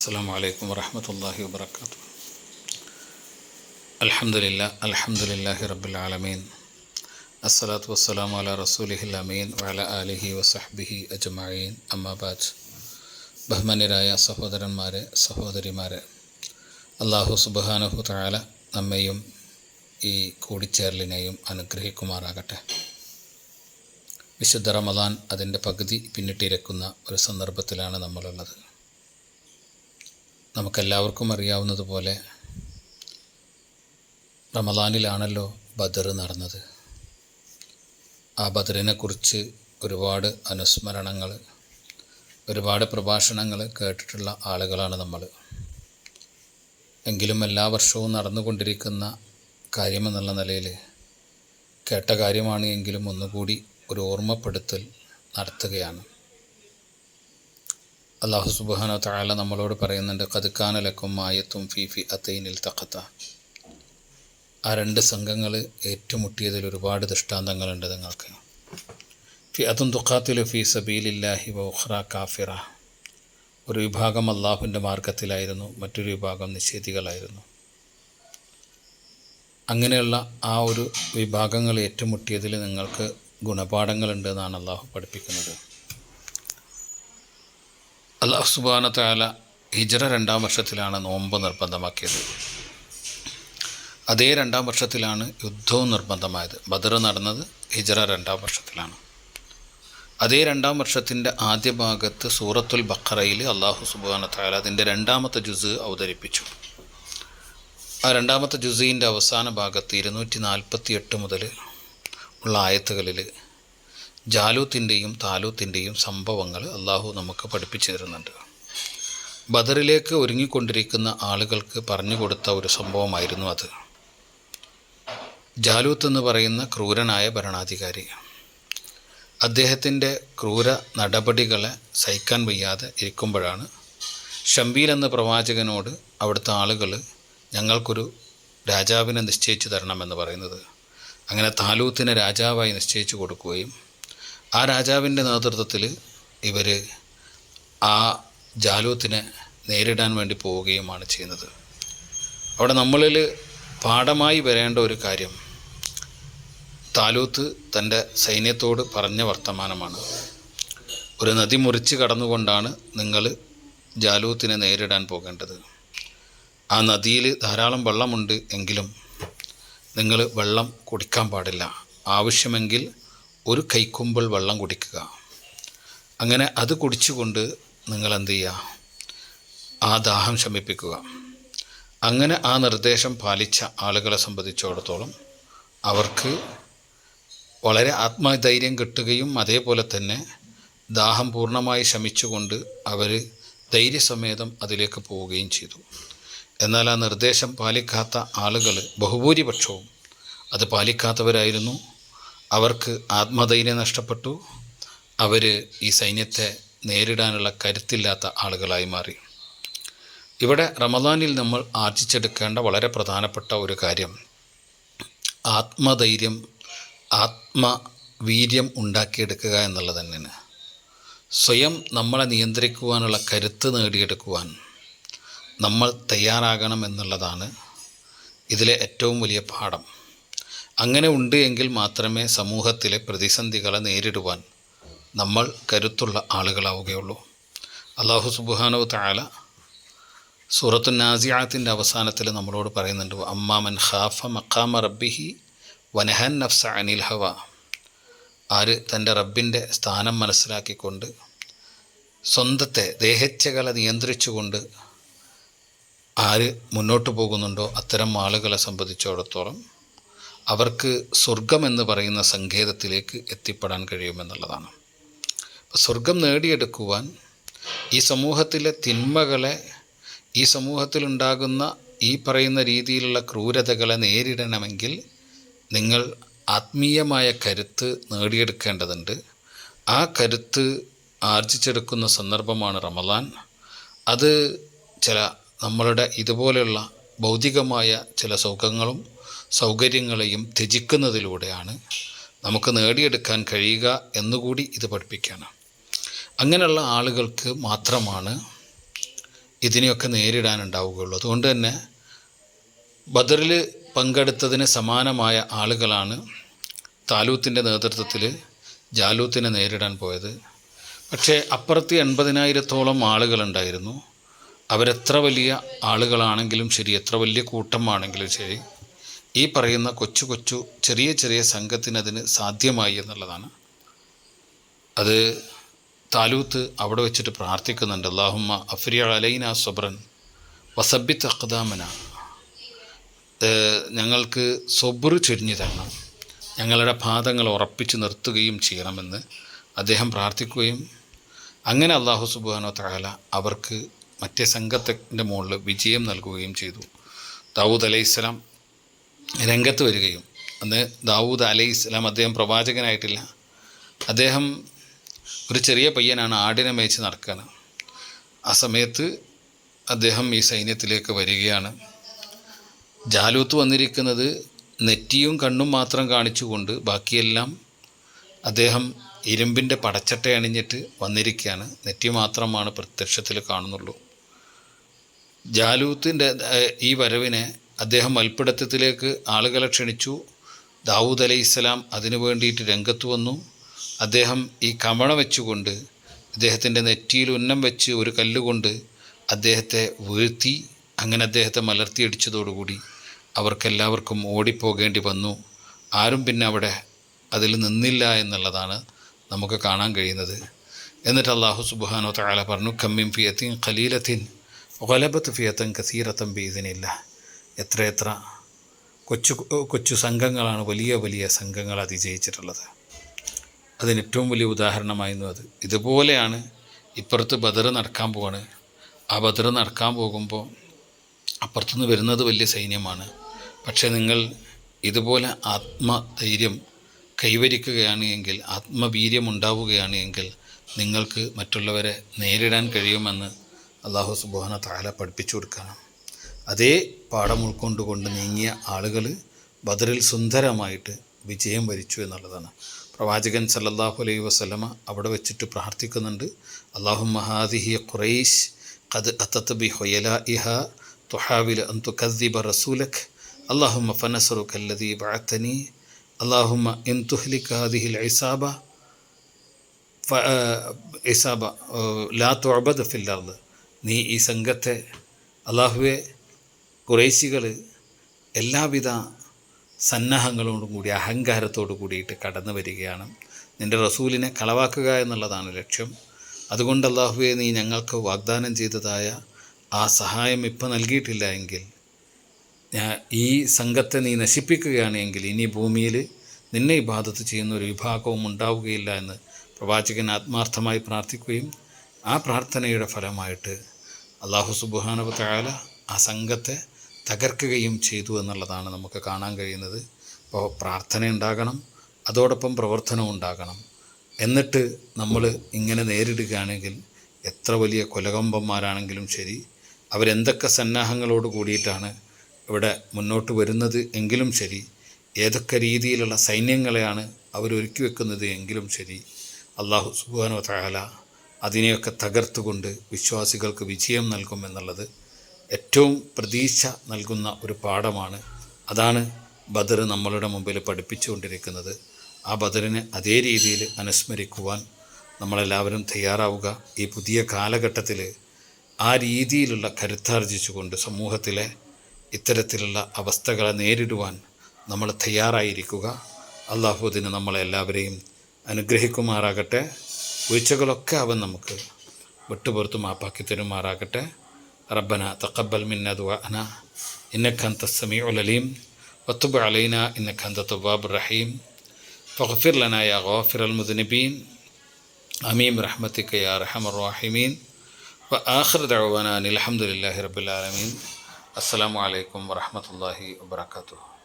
السلام عليكم ورحمة الله وبركاته الحمد لله الحمد لله رب العالمين الصلاة والسلام على رسوله الأمين وعلى آله وصحبه أجمعين أما بعد ബഹുമാന്യരായ സഹോദരന്മാരെ സഹോദരിമാരെ അള്ളാഹു സുബാനഹു താല നമ്മെയും ഈ കൂടിച്ചേരലിനെയും അനുഗ്രഹിക്കുമാറാകട്ടെ വിശുദ്ധ റമദാൻ അതിൻ്റെ പകുതി പിന്നിട്ടിരക്കുന്ന ഒരു സന്ദർഭത്തിലാണ് നമ്മളുള്ളത് നമുക്കെല്ലാവർക്കും അറിയാവുന്നതുപോലെ റമദാനിലാണല്ലോ ബദർ നടന്നത്. ആ ബദറിനെക്കുറിച്ച് ഒരുപാട് അനുസ്മരണങ്ങൾ ഒരുപാട് പ്രഭാഷണങ്ങൾ കേട്ടിട്ടുള്ള ആളുകളാണ് നമ്മൾ. എങ്കിലും എല്ലാ വർഷവും നടന്നുകൊണ്ടിരിക്കുന്ന കാര്യമെന്നുള്ള നിലയിൽ കേട്ട കാര്യമാണ് എങ്കിലും ഒന്നുകൂടി ഒരു ഓർമ്മപ്പെടുത്തൽ നടത്തുകയാണ്. അള്ളാഹു സുബാന താല നമ്മളോട് പറയുന്നുണ്ട് കതുക്കാനലക്കും മായത്തും ഫിഫി അത്തൈനിൽ തഖത്ത ആ രണ്ട് സംഘങ്ങൾ ഏറ്റുമുട്ടിയതിൽ ഒരുപാട് ദൃഷ്ടാന്തങ്ങളുണ്ട് നിങ്ങൾക്ക്. ഫി അതും ദുഃഖാത്തിലു ഫി സബീലില്ലാഹി വഖ്റ കാഫിറ. ഒരു വിഭാഗം അള്ളാഹുവിന്റെ മാർഗത്തിലായിരുന്നു മറ്റൊരു വിഭാഗം നിഷേധികളായിരുന്നു. അങ്ങനെയുള്ള ആ ഒരു വിഭാഗങ്ങൾ ഏറ്റുമുട്ടിയതിൽ നിങ്ങൾക്ക് ഗുണപാഠങ്ങളുണ്ട് എന്നാണ് അള്ളാഹു പഠിപ്പിക്കുന്നത്. അള്ളാഹു സുബാന താല ഹിജറ രണ്ടാം വർഷത്തിലാണ് നോമ്പ് നിർബന്ധമാക്കിയത്. അതേ രണ്ടാം വർഷത്തിലാണ് യുദ്ധവും നിർബന്ധമായത്. ബദർ നടന്നത് ഹിജറ രണ്ടാം വർഷത്തിലാണ്. അതേ രണ്ടാം വർഷത്തിന്റെ ആദ്യ ഭാഗത്ത് സൂറത്തുൽ ബഖറയിൽ അള്ളാഹു സുബാന താല അതിന്റെ രണ്ടാമത്തെ ജുസ് അവതരിപ്പിച്ചു. ആ രണ്ടാമത്തെ ജുസീന്റെ അവസാന ഭാഗത്ത് ഇരുന്നൂറ്റി നാൽപ്പത്തി എട്ട് മുതൽ ഉള്ള ആയത്തുകളിൽ ജാലൂത്തിന്റെയും താലൂത്തിന്റെയും സംഭവങ്ങൾ അള്ളാഹു നമുക്ക് പഠിപ്പിച്ചു തരുന്നുണ്ട്. ബദറിലേക്ക് ഒരുങ്ങിക്കൊണ്ടിരിക്കുന്ന ആളുകൾക്ക് പറഞ്ഞു കൊടുത്ത ഒരു സംഭവമായിരുന്നു അത്. ജാലൂത്ത് എന്ന് പറയുന്ന ക്രൂരനായ ഭരണാധികാരി. അദ്ദേഹത്തിന്റെ ക്രൂര നടപടികളെ സഹിക്കാൻ വയ്യാതെ ഇരിക്കുമ്പോഴാണ് ഷംബീൽ എന്ന പ്രവാചകനോട് അവിടുത്തെ ആളുകൾ ഞങ്ങൾക്കൊരു രാജാവിനെ നിശ്ചയിച്ചു തരണമെന്ന് പറയുന്നത്. അങ്ങനെ താലൂത്തിനെ രാജാവായി നിശ്ചയിച്ചു കൊടുക്കുകയും ആ രാജാവിന്റെ നേതൃത്വത്തിൽ ഇവർ ആ ജാലൂത്തിനെ നേരിടാൻ വേണ്ടി പോവുകയുമാണ് ചെയ്യുന്നത്. അവിടെ നമ്മളിൽ പാഠമായി വരേണ്ട ഒരു കാര്യം താലൂത്ത് തന്റെ സൈന്യത്തോട് പറഞ്ഞ വർത്തമാനമാണ്. ഒരു നദി മുറിച്ച് കടന്നുകൊണ്ടാണ് നിങ്ങൾ ജാലൂത്തിനെ നേരിടാൻ പോകേണ്ടത്. ആ നദിയിൽ ധാരാളം വെള്ളമുണ്ട് എങ്കിലും നിങ്ങൾ വെള്ളം കുടിക്കാൻ പാടില്ല. ആവശ്യമെങ്കിൽ ഒരു കൈക്കുമ്പിൾ വെള്ളം കുടിക്കുക. അങ്ങനെ അത് കുടിച്ചുകൊണ്ട് നിങ്ങൾ എന്ത് ചെയ്യുക? ആ ദാഹം ശമിപ്പിക്കുക. അങ്ങനെ ആ നിർദ്ദേശം പാലിച്ച ആളുകളെ സംബന്ധിച്ചിടത്തോളം അവർക്ക് വളരെ ആത്മധൈര്യം കിട്ടുകയും അതേപോലെ തന്നെ ദാഹം പൂർണമായി ശമിച്ചുകൊണ്ട് അവർ ധൈര്യസമേതം അതിലേക്ക് പോവുകയും ചെയ്തു. എന്നാൽ ആ നിർദ്ദേശം പാലിക്കാത്ത ആളുകൾ ബഹുഭൂരിപക്ഷവും അത് പാലിക്കാത്തവരായിരുന്നു. അവർക്ക് ആത്മധൈര്യം നഷ്ടപ്പെട്ടു. അവർ ഈ സൈന്യത്തെ നേരിടാനുള്ള കരുത്തില്ലാത്ത ആളുകളായി മാറി. ഇവിടെ റമദാനിൽ നമ്മൾ ആർജിച്ചെടുക്കേണ്ട വളരെ പ്രധാനപ്പെട്ട ഒരു കാര്യം ആത്മധൈര്യം ആത്മവീര്യം ഉണ്ടാക്കിയെടുക്കുക എന്നുള്ളത് തന്നെയാണ്. സ്വയം നമ്മളെ നിയന്ത്രിക്കുവാനുള്ള കരുത്ത് നേടിയെടുക്കുവാൻ നമ്മൾ തയ്യാറാകണം എന്നുള്ളതാണ് ഇതിലെ ഏറ്റവും വലിയ പാഠം. അങ്ങനെ ഉണ്ട് എങ്കിൽ മാത്രമേ സമൂഹത്തിലെ പ്രതിസന്ധികളെ നേരിടുവാൻ നമ്മൾ കരുത്തുള്ള ആളുകളാവുകയുള്ളൂ. അള്ളാഹു സുബുഹാനു താല സൂറത്തു നാസിയാത്തിന്റെ അവസാനത്തിൽ നമ്മളോട് പറയുന്നുണ്ട് അമ്മാമൻ ഖാഫ മക്കാമ റബ്ബിഹി വനഹൻ നഫ്സ അനിൽ ഹവ. ആര് തന്റെ റബ്ബിന്റെ സ്ഥാനം മനസ്സിലാക്കിക്കൊണ്ട് സ്വന്തത്തെ ദേഹച്ചകളെ നിയന്ത്രിച്ചുകൊണ്ട് ആര് മുന്നോട്ട് പോകുന്നുണ്ടോ അത്തരം ആളുകളെ സംബന്ധിച്ചിടത്തോളം അവർക്ക് സ്വർഗം എന്ന് പറയുന്ന സങ്കേതത്തിലേക്ക് എത്തിപ്പെടാൻ കഴിയുമെന്നുള്ളതാണ്. സ്വർഗം നേടിയെടുക്കുവാൻ ഈ സമൂഹത്തിലെ തിന്മകളെ ഈ സമൂഹത്തിലുണ്ടാകുന്ന ഈ പറയുന്ന രീതിയിലുള്ള ക്രൂരതകളെ നേരിടണമെങ്കിൽ നിങ്ങൾ ആത്മീയമായ കരുത്ത് നേടിയെടുക്കേണ്ടതുണ്ട്. ആ കരുത്ത് ആർജിച്ചെടുക്കുന്ന സന്ദർഭമാണ് റമദാൻ. അത് ചില നമ്മളുടെ ഇതുപോലെയുള്ള ഭൗതികമായ ചില സുഖങ്ങളും സൗകര്യങ്ങളെയും ത്യജിക്കുന്നതിലൂടെയാണ് നമുക്ക് നേടിയെടുക്കാൻ കഴിയുക എന്നുകൂടി ഇത് പഠിപ്പിക്കുകയാണ് അങ്ങനെയുള്ള ആളുകൾക്ക് മാത്രമാണ് ഇതിനെയൊക്കെ നേരിടാനുണ്ടാവുകയുള്ളൂ. അതുകൊണ്ട് തന്നെ ബദറിൽ പങ്കെടുത്തതിന് സമാനമായ ആളുകളാണ് താലൂത്തിന്റെ നേതൃത്വത്തിൽ ജാലൂത്തിനെ നേരിടാൻ പോയത്. പക്ഷേ അപ്പുറത്ത് എൺപതിനായിരത്തോളം ആളുകളുണ്ടായിരുന്നു. അവരെത്ര വലിയ ആളുകളാണെങ്കിലും ശരി എത്ര വലിയ കൂട്ടമാണെങ്കിലും ശരി ഈ പറയുന്ന കൊച്ചു കൊച്ചു ചെറിയ ചെറിയ സംഘത്തിനതിന് സാധ്യമായി എന്നുള്ളതാണ്. അത് താലൂത്ത് അവിടെ വെച്ചിട്ട് പ്രാർത്ഥിക്കുന്നുണ്ട്. അള്ളാഹുമ്മ അഫ്രിയ അലൈന സബ്രൻ വസബിത്ത് അഖ്ദാമന. ഞങ്ങൾക്ക് സൊബർ ചൊരിഞ്ഞു തരണം. ഞങ്ങളുടെ പാദങ്ങൾ ഉറപ്പിച്ച് നിർത്തുകയും ചെയ്യണമെന്ന് അദ്ദേഹം പ്രാർത്ഥിക്കുകയും അങ്ങനെ അള്ളാഹു സുബാനോ തകാല അവർക്ക് മറ്റേ സംഘത്തിന്റെ മുകളിൽ വിജയം നൽകുകയും ചെയ്തു. ദാവൂദ് അലൈഹിസ്സലാം രംഗത്ത് വരികയും. അന്ന് ദാവൂദ് അലൈഹി ഇസ്ലാം അദ്ദേഹം പ്രവാചകനായിട്ടില്ല. അദ്ദേഹം ഒരു ചെറിയ പയ്യനാണ് ആടിനെ മേച്ച് നടക്കുകയാണ് ആ സമയത്ത് അദ്ദേഹം ഈ സൈന്യത്തിലേക്ക് വരികയാണ്. ജാലൂത്ത് വന്നിരിക്കുന്നത് നെറ്റിയും കണ്ണും മാത്രം കാണിച്ചുകൊണ്ട് ബാക്കിയെല്ലാം അദ്ദേഹം ഇരുമ്പിന്റെ പടച്ചട്ട അണിഞ്ഞിട്ട് വന്നിരിക്കുകയാണ്. നെറ്റി മാത്രമാണ് പ്രത്യക്ഷത്തിൽ കാണുന്നുള്ളൂ. ജാലൂത്തിന്റെ ഈ വരവിനെ അദ്ദേഹം അൽപ്പിടത്തത്തിലേക്ക് ആളുകളെ ക്ഷണിച്ചു. ദാവൂദ് അലൈഹി ഇസ്ലാം അതിനു വേണ്ടിയിട്ട് രംഗത്ത് വന്നു. അദ്ദേഹം ഈ കമണ വെച്ചുകൊണ്ട് അദ്ദേഹത്തിന്റെ നെറ്റിയിൽ ഉന്നം വെച്ച് ഒരു കല്ലുകൊണ്ട് അദ്ദേഹത്തെ വീഴ്ത്തി അങ്ങനെ അദ്ദേഹത്തെ മലർത്തിയടിച്ചതോടുകൂടി അവർക്കെല്ലാവർക്കും ഓടിപ്പോകേണ്ടി വന്നു. ആരും പിന്നെ അവിടെ അതിൽ നിന്നില്ല എന്നുള്ളതാണ് നമുക്ക് കാണാൻ കഴിയുന്നത്. എന്നിട്ട് അള്ളാഹു സുബാനോ താല പറഞ്ഞു കമ്മിം ഫിയത്തിൻ ഖലീലത്തിൻ ഒലബത്ത് ഫിയത്തൻ കസീറത്തൻ ബീതിനില്ല എത്രയെത്ര കൊച്ചു കൊച്ചു സംഘങ്ങളാണ് വലിയ വലിയ സംഘങ്ങൾ അതിജയിച്ചിട്ടുള്ളത്. അതിന് ഏറ്റവും വലിയ ഉദാഹരണമായിരുന്നു അത് ഇതുപോലെയാണ് ഇപ്പുറത്ത് ബദർ നടക്കാൻ പോവാണ്. ആ ബദർ നടക്കാൻ പോകുമ്പോൾ അപ്പുറത്തുനിന്ന് വരുന്നത് വലിയ സൈന്യമാണ്. പക്ഷേ നിങ്ങൾ ഇതുപോലെ ആത്മധൈര്യം കൈവരിക്കുകയാണ് എങ്കിൽ ആത്മവീര്യം ഉണ്ടാവുകയാണ് എങ്കിൽ നിങ്ങൾക്ക് മറ്റുള്ളവരെ നേരിടാൻ കഴിയുമെന്ന് അള്ളാഹു സുബാന താല പഠിപ്പിച്ചു കൊടുക്കണം അതേ പാഠം ഉൾക്കൊണ്ടുകൊണ്ട് നീങ്ങിയ ആളുകൾ ബദറിൽ സുന്ദരമായിട്ട് വിജയം വരിച്ചു എന്നുള്ളതാണ്. പ്രവാചകൻ സല്ലല്ലാഹു അലൈഹി വസ്ലമ അവിടെ വെച്ചിട്ട് പ്രാർത്ഥിക്കുന്നുണ്ട്. അള്ളാഹു മഹാദിഹി ഖുറൈശ് ഖദ് അത്തത്ത് ബി ഹൊയല ഇഹ തുഹാവിൽ അന്തു കദ്ദിബ റസൂലഖ് അള്ളാഹുമ്മ ഫനസറു കല്ലദി ബഅത്തനി അള്ളാഹുമ്മ ഇൻ തുഹ്ലിക് ഹാദിഹിൽ ഇസാബ. ഇസാബ ലാ തുഅബദ് ഫിൽ നീ ഈ സംഘത്തെ അള്ളാഹുവെ കുറേശികൾ എല്ലാവിധ സന്നാഹങ്ങളോടും കൂടി അഹങ്കാരത്തോടു കൂടിയിട്ട് കടന്നു വരികയാണ്. നിന്റെ റസൂലിനെ കളവാക്കുക എന്നുള്ളതാണ് ലക്ഷ്യം. അതുകൊണ്ട് അള്ളാഹുവെ നീ ഞങ്ങൾക്ക് വാഗ്ദാനം ചെയ്തതായ ആ സഹായം ഇപ്പം നൽകിയിട്ടില്ല എങ്കിൽ ഈ സംഘത്തെ നീ നശിപ്പിക്കുകയാണെങ്കിൽ ഇനി ഭൂമിയിൽ നിന്നെ ഇബാദത്ത് ചെയ്യുന്ന ഒരു വിഭാഗവും ഉണ്ടാവുകയില്ല എന്ന് പ്രവാചകൻ ആത്മാർത്ഥമായി പ്രാർത്ഥിക്കുകയും ആ പ്രാർത്ഥനയുടെ ഫലമായിട്ട് അള്ളാഹു സുബുഹാനവ തയാല ആ സംഘത്തെ തകർക്കുകയും ചെയ്തു എന്നുള്ളതാണ് നമുക്ക് കാണാൻ കഴിയുന്നത്. അപ്പോൾ പ്രാർത്ഥന ഉണ്ടാകണം അതോടൊപ്പം പ്രവർത്തനം ഉണ്ടാകണം. എന്നിട്ട് നമ്മൾ ഇങ്ങനെ നേരിടുകയാണെങ്കിൽ എത്ര വലിയ കൊലകമ്പന്മാരാണെങ്കിലും ശരി അവരെന്തൊക്കെ സന്നാഹങ്ങളോട് കൂടിയിട്ടാണ് ഇവിടെ മുന്നോട്ട് വരുന്നത് എങ്കിലും ശരി ഏതൊക്കെ രീതിയിലുള്ള സൈന്യങ്ങളെയാണ് അവരൊരുക്കി വെക്കുന്നത് എങ്കിലും ശരി അള്ളാഹു സുബാനോ താല അതിനെയൊക്കെ തകർത്തുകൊണ്ട് വിശ്വാസികൾക്ക് വിജയം നൽകുമെന്നുള്ളത് ഏറ്റവും പ്രതീക്ഷ നൽകുന്ന ഒരു പാഠമാണ്. അതാണ് ബദർ നമ്മളുടെ മുമ്പിൽ പഠിപ്പിച്ചുകൊണ്ടിരിക്കുന്നത്. ആ ബദറിനെ അതേ രീതിയിൽ അനുസ്മരിക്കുവാൻ നമ്മളെല്ലാവരും തയ്യാറാവുക. ഈ പുതിയ കാലഘട്ടത്തിൽ ആ രീതിയിലുള്ള കരുത്താർജിച്ചുകൊണ്ട് സമൂഹത്തിലെ ഇത്തരത്തിലുള്ള അവസ്ഥകളെ നേരിടുവാൻ നമ്മൾ തയ്യാറായിരിക്കുക. അള്ളാഹുദിന് നമ്മളെല്ലാവരെയും അനുഗ്രഹിക്കുമാറാകട്ടെ. വീഴ്ചകളൊക്കെ അവൻ നമുക്ക് വിട്ടുപുറത്ത് മാപ്പാക്കി തരുമാറാകട്ടെ. ربنا تقبل منا دعاءنا. إنك أنت السميع العليم. وتب علينا إنك أنت التواب الرحيم. فاغفر لنا يا غافر المذنبين. أمين برحمتك يا أرحم الراحمين. وآخر دعوانا أن الحمد لله رب العالمين. السلام عليكم ورحمة الله وبركاته.